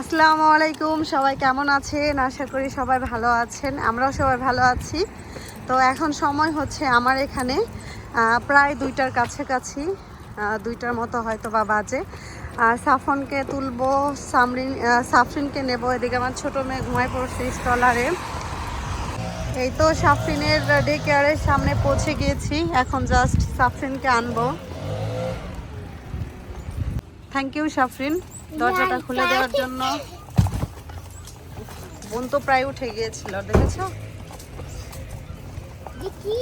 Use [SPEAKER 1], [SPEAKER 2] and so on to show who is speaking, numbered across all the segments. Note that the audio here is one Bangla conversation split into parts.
[SPEAKER 1] আসসালামু আলাইকুম, সবাই কেমন আছেন? আশা করি সবাই ভালো আছেন। আমরাও সবাই ভালো আছি। তো এখন সময় হচ্ছে আমার এখানে প্রায় দুইটার কাছাকাছি দুইটার মতো হয়তো বা বাজে। আর সাফনকে তুলবো, সামরিন সাফরিনকে নেব। এদিকে আমার ছোটো মেয়ে ঘুমায় পড়ছে স্টলারে। এই তো সাফরিনের ডে কেয়ারের সামনে পৌঁছে গিয়েছি। এখন জাস্ট সাফরিনকে আনব। Thank you Safrin. দরজাটা খুলে দেওয়ার জন্য। বোন তো প্রায় উঠে গিয়েছিল দেখেছ?
[SPEAKER 2] দেখি।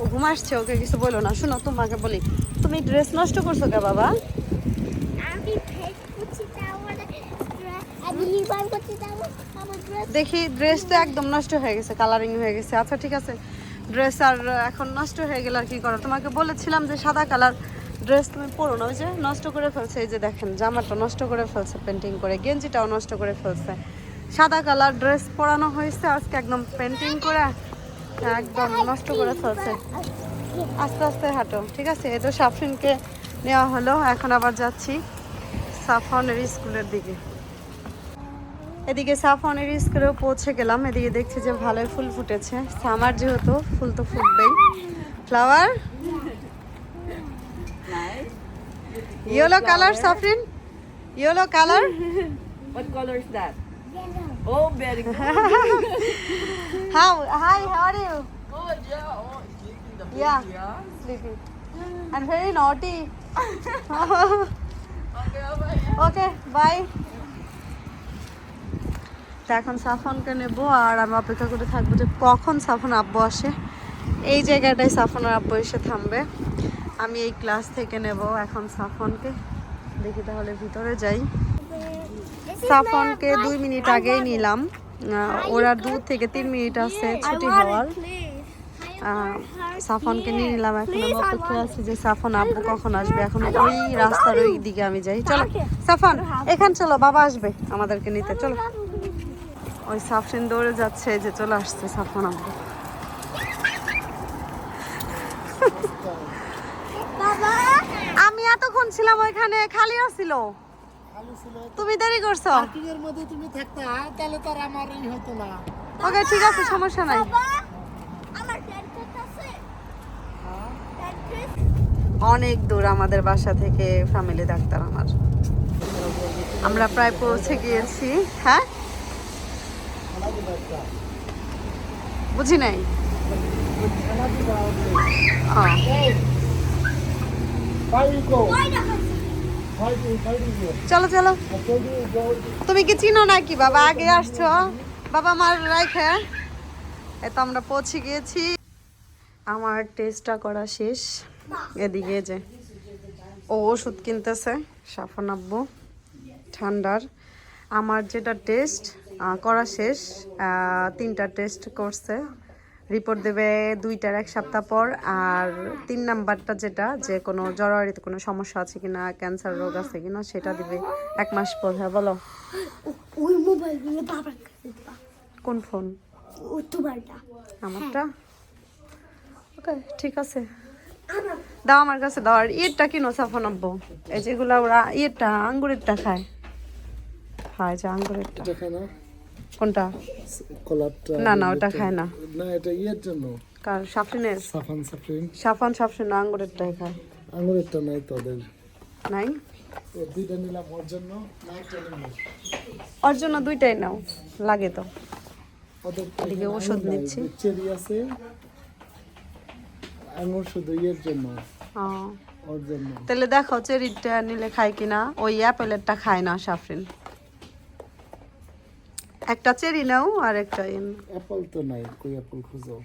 [SPEAKER 1] ও ঘুম আসছে ওকে কিছু বলো না। শোনো তোমাকে বলি তুমি ড্রেস নষ্ট করছ কে বাবা? দেখি ড্রেস তো একদম নষ্ট হয়ে গেছে কালারিং হয়ে গেছে। আচ্ছা ঠিক আছে। ড্রেস আর এখন নষ্ট হয়ে গেলে আর কি করো? তোমাকে বলেছিলাম যে সাদা কালার ড্রেস তুমি পরো না, ওই যে নষ্ট করে ফেলছে, এই যে দেখেন, জামাটা নষ্ট করে ফেলছে পেন্টিং করে, গেঞ্জিটাও নষ্ট করে ফেলছে। সাদা কালার ড্রেস পরানো হয়েছে, আজকে একদম পেন্টিং করে একদম নষ্ট করে ফেলছে। আস্তে আস্তে হাঁটো, ঠিক আছে? এই তো সাফরিনকে নেওয়া হলো, এখন আবার যাচ্ছি সাফনের স্কুলের দিকে। এদিকে সাফনের স্কুলেও পৌঁছে গেলাম, এদিকে দেখছি যে ভালোই ফুল ফুটেছে। সামার যেহেতু, ফুল তো ফুটবেই। Flower yellow colour Safrin yellow colour
[SPEAKER 3] What color is that? Yellow. Oh, very good.
[SPEAKER 1] How hi how are you
[SPEAKER 3] oh, yeah. Oh, sleeping the
[SPEAKER 1] Yeah.
[SPEAKER 3] baby, yeah.
[SPEAKER 1] Sleeping and very naughty
[SPEAKER 3] Okay, bye.
[SPEAKER 1] Okay bye তো এখন সাফনকে নেব আর আমি অপেক্ষা করে থাকব যে কখন সাফন আব্বু আসে এই জায়গাটায় সাফনের আব্বু এসে থামবে আমি এই ক্লাস থেকে নেব এখন সাফনকে। দেখি তাহলে ভিতরে যাই। সাফনকে দুই মিনিট আগেই নিলাম। ওরা দু থেকে তিন মিনিট আছে, ছুটি হওয়ার। সাফনকে নিয়ে নিলাম, এখন আমি অপেক্ষা আছি যে সাফন আব্বু কখন আসবে। এখন ওই রাস্তার ওই দিকে আমি যাই। চলো, সাফন, এখান চলো, বাবা আসবে আমাদেরকে নিতে। চলো। ওই সাফরিন দৌড়ে যাচ্ছে যে চলে আসছে সাফন আব্বু
[SPEAKER 2] বাবা
[SPEAKER 1] আমি এতক্ষণ ছিলাম ওইখানে খালি ছিল। তুমি দেরি করছ?
[SPEAKER 4] পার্কিং এর মধ্যে তুমি থাকতা তাহলে তার আমার এই হতো না।
[SPEAKER 1] ওকে ঠিক আছে সমস্যা নাই।
[SPEAKER 2] আমার আছে।
[SPEAKER 1] অনেক দূর আমাদের বাসা থেকে ফ্যামিলি ডাক্তার আমার। আমরা প্রায় পৌঁছে গিয়েছি। হ্যাঁ? বুঝি নাই? চলো চলো। তুমি কি চিনো নাকি? বাবা আগে আসছো বাবা মার রাইখে এ। তো আমরা পৌঁছে গিয়েছি। আমার টেস্টটা করা শেষ। এদিকে যে ও ওষুধ কিনতেছে, সাফন আব্বু, ঠান্ডার। আমার যেটা টেস্ট করা শেষ তিনটা টেস্ট করছে। রিপোর্ট দেবে দুইটার এক সপ্তাহ পর আর তিন নাম্বারটা যেটা যে কোনো জরারিতে কোনো সমস্যা আছে কিনা ক্যান্সার রোগ আছে কিনা সেটা দিবে এক মাস পর হ্যাঁ বলো।
[SPEAKER 2] ওই মোবাইল বাবার
[SPEAKER 1] কোন ফোন?
[SPEAKER 2] তোমারটা।
[SPEAKER 1] আমারটা? ওকে ঠিক আছে। দাও আমার কাছে দাও। আর ইয়েরটা কিনো সাফন আব্বু এই যেগুলো ওরা ইয়েরটা আঙ্গুরেরটা খায়। খায় যে আঙ্গুরেরটা।
[SPEAKER 4] দেখে না
[SPEAKER 1] কোনটা? না না ওটা খায় না।
[SPEAKER 4] না এটা ইয়ের জন্য।
[SPEAKER 1] কার? সাফরিনের?
[SPEAKER 4] সাফান সাফরিন।
[SPEAKER 1] সাফান সাফরিন আঙ্গুরেরটাই খায়।
[SPEAKER 4] নাই তোদের।
[SPEAKER 1] নাই?
[SPEAKER 4] দুইটা নিলাম ওর জন্য না
[SPEAKER 1] ওর জন্য দুইটাই নাও লাগে তো।
[SPEAKER 4] ওদের
[SPEAKER 1] এদিকে ওষুধ নিচ্ছি।
[SPEAKER 4] চেরি আছে। আঙুর শুধু ইয়ের জন্য। জন্য।
[SPEAKER 1] তাহলে দেখো চেরিটা নিলে খায় কিনা ওই অ্যাপেলেরটা খায় না সাফরিন। একটা চেরি নাও আর একটা
[SPEAKER 4] অ্যাপল তো নাই কই অ্যাপল খুঁজো?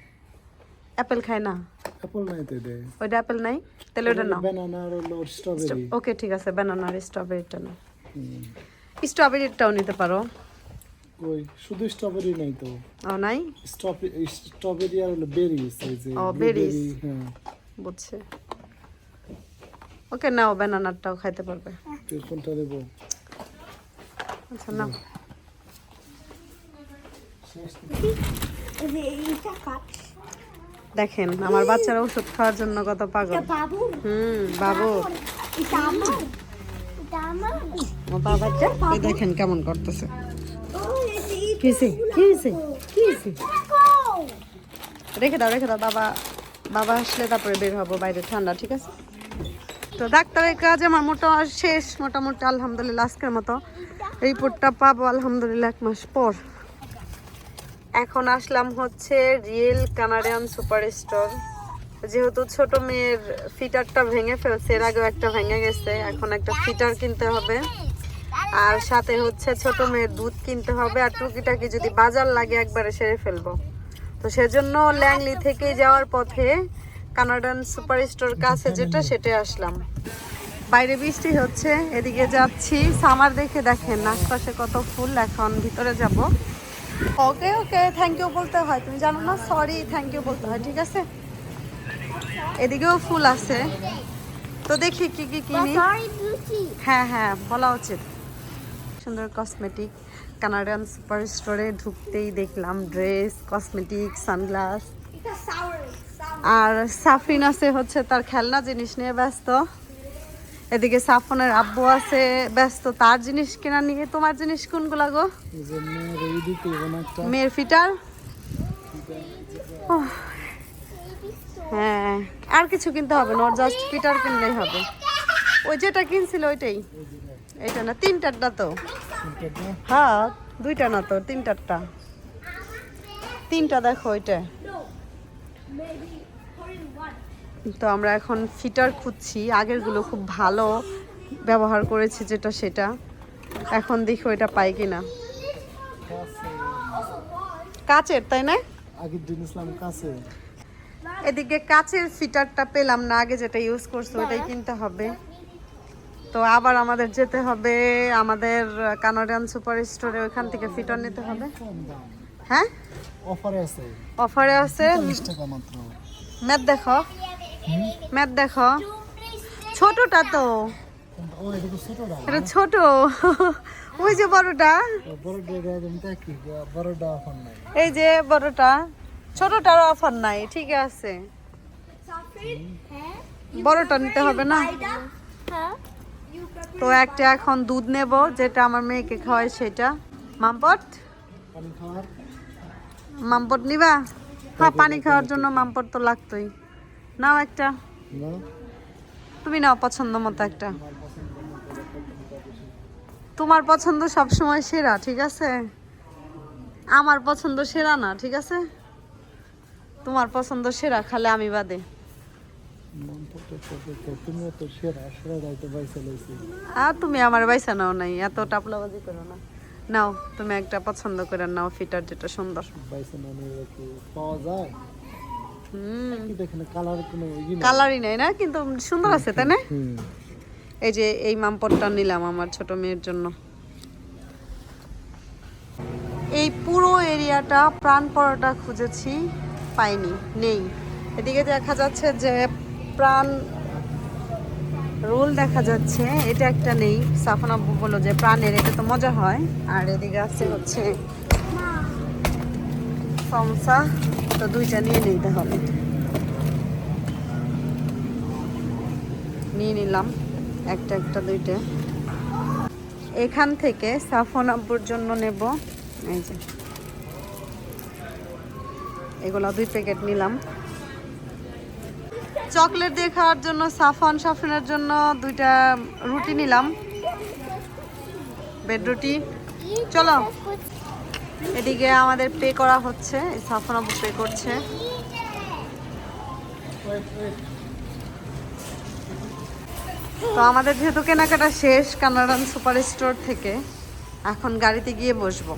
[SPEAKER 1] অ্যাপেল খায় না।
[SPEAKER 4] অ্যাপল নাই তো দে
[SPEAKER 1] ওইটা অ্যাপেল নাই? তাহলে ওটা নাও।
[SPEAKER 4] ব্যানানা আর স্ট্রবেরি
[SPEAKER 1] ওকে ঠিক আছে ব্যানানার স্ট্রবেরিটা নাও। স্ট্রবেরিটাও নিতে পারো।
[SPEAKER 4] কই? শুধু স্ট্রবেরি নাই তো।
[SPEAKER 1] ও নাই?
[SPEAKER 4] স্ট্রবেরি স্ট্রবেরি আর হলো বেরিজ এই যে
[SPEAKER 1] ও,
[SPEAKER 4] blueberry, হ্যাঁ।
[SPEAKER 1] বুঝছে। ওকে নাও ব্যানানারটাও খাইতে পারবে।
[SPEAKER 4] কোনটা দেব?
[SPEAKER 1] আচ্ছা নাও। দেখেন আমার বাচ্চারা ওষুধ খাওয়ার জন্য কত পাগল। হুম বাবু। বাবাটা দেখেন কেমন করতেছে। কিসে কিসে কিসে রেখে দাও রেখে দাও বাবা। বাবা আসলে তারপরে বের হব বাইরে ঠান্ডা ঠিক আছে? তো ডাক্তারের কাজ আমার মোটা শেষ মোটামুটি আলহামদুলিল্লাহ আজকের মতো। রিপোর্টটা পাবো আলহামদুলিল্লাহ এক মাস পর। এখন আসলাম হচ্ছে রিয়েল কানাডিয়ান সুপার স্টোর যেহেতু ছোট মেয়ের ফিটারটা ভেঙে ফেলছে, এর আগেও একটা ভেঙে গেছে, এখন একটা ফিটার কিনতে হবে। আর সাথে হচ্ছে ছোট মেয়ের দুধ কিনতে হবে, আর টুকিটাকি যদি বাজার লাগে একবারে সেরে ফেলব। তো সেজন্য ল্যাংলি থেকে যাওয়ার পথে কানাডান সুপার স্টোর কাছে যেটা সেটে আসলাম। বাইরে বৃষ্টি হচ্ছে, এদিকে যাচ্ছি। সামার দেখে দেখেন, আশপাশে কত ফুল, এখন ভিতরে যাব। ওকে ওকে থ্যাংক ইউ বলতে হয়। তুমি জানো না? সরি থ্যাংক ইউ বলতে হয় ঠিক আছে? এদিকেও ফুল আছে। তো দেখি কি কি কিনি হ্যাঁ হ্যাঁ বলা উচিত। সুন্দর কসমেটিক কানাডিয়ান সুপার স্টোরে ঢুকতেই দেখলাম ড্রেস কসমেটিক সানগ্লাস. আর সাফরিন আছে হচ্ছে তার খেলনা জিনিস নিয়ে ব্যস্ত। এদিকে সাফনের আব্বু আছে ব্যস্ত তার জিনিস কেনা নিয়ে। তোমার জিনিস কোনগুলা গো?
[SPEAKER 4] মেয়ের
[SPEAKER 1] ফিটার? হ্যাঁ আর কিছু কিনতে হবে না জাস্ট ফিটার কিনলেই হবে। ওই যেটা কিনছিল ওইটাই। এটা না তিনটারটা তো। হ্যাঁ দুইটা না তো তিনটারটা। তিনটা দেখো ওইটা। তো আমরা এখন ফিটার খুঁজছি আগেরগুলো খুব ভালো ব্যবহার করেছি যেটা সেটা। এখন দেখি ওইটা পাই কিনা। কাচের তাই না? এদিকে কাচের ফিটারটা পেলাম না আগে যেটা ইউজ করছ ওইটাই কিনতে হবে। তো আবার আমাদের যেতে হবে আমাদের কানাডিয়ান সুপার স্টোরে ওইখান থেকে ফিটার নিতে হবে। হ্যাঁ?
[SPEAKER 4] অফারে আছে।
[SPEAKER 1] অফারে আছে। ম্যাথ দেখো। ম্যাথ দেখো। ছোটটা তো। এটা ছোট। ওই যে বড়টা। এই যে বড়টা। ছোটটার অফার নাই, ঠিক আছে। বড়টা নিতে হবে না। তো একটা এখন দুধ নেব, যেটা আমার মেয়েকে খাওয়াই সেটা। মামপট? মামপট নিবা? হ্যাঁ পানি খাওয়ার জন্য মামপট তো লাগতোই। নাও একটা। তুমি নাও পছন্দ মতো একটা। তোমার পছন্দ সব সময় সেরা ঠিক আছে? আমার পছন্দ সেরা না ঠিক আছে? তোমার পছন্দ সেরা খালে আমি বাদে। আর তুমি আমার বাইসা নাও নাই এত টাপলাবাজি করো না। নাও তুমি একটা পছন্দ করে নাও ফিটার যেটা সুন্দর।
[SPEAKER 4] বাইসা পাওয়া যায়?
[SPEAKER 1] কালারই নাই। না কিন্তু সুন্দর আছে তাই না? এই যে এই মামপটটা নিলাম আমার ছোট মেয়ের জন্য। এই পুরো এরিয়াটা প্রাণ পরোটা খুঁজেছি পাইনি নেই। এদিকে দেখা যাচ্ছে যে প্রাণ রোল দেখা যাচ্ছে এটা একটা নেই। সাফন আব্বু বলল যে প্রাণের এটা তো মজা হয়। আর এদিকে আছে হচ্ছে সমসা। তো দুইটা নিয়ে নিতে হবে। নিয়ে নিলাম, একটা একটা, দুইটা। এখান থেকে সাফন আব্বুর জন্য নেব, এই যে। এগুলো দুই প্যাকেট নিলাম। চকলেট দিয়ে খাওয়ার জন্য, সাফন সাফনের জন্য দুইটা রুটি নিলাম। বেড রুটি। চলো। এদিকে আমাদের পে করা হচ্ছে সাফন আবু পে করছে। তো আমাদের যেহেতু কেনাকাটা শেষ, কানাডান সুপার স্টোর থেকে, এখন গাড়িতে গিয়ে বসবো।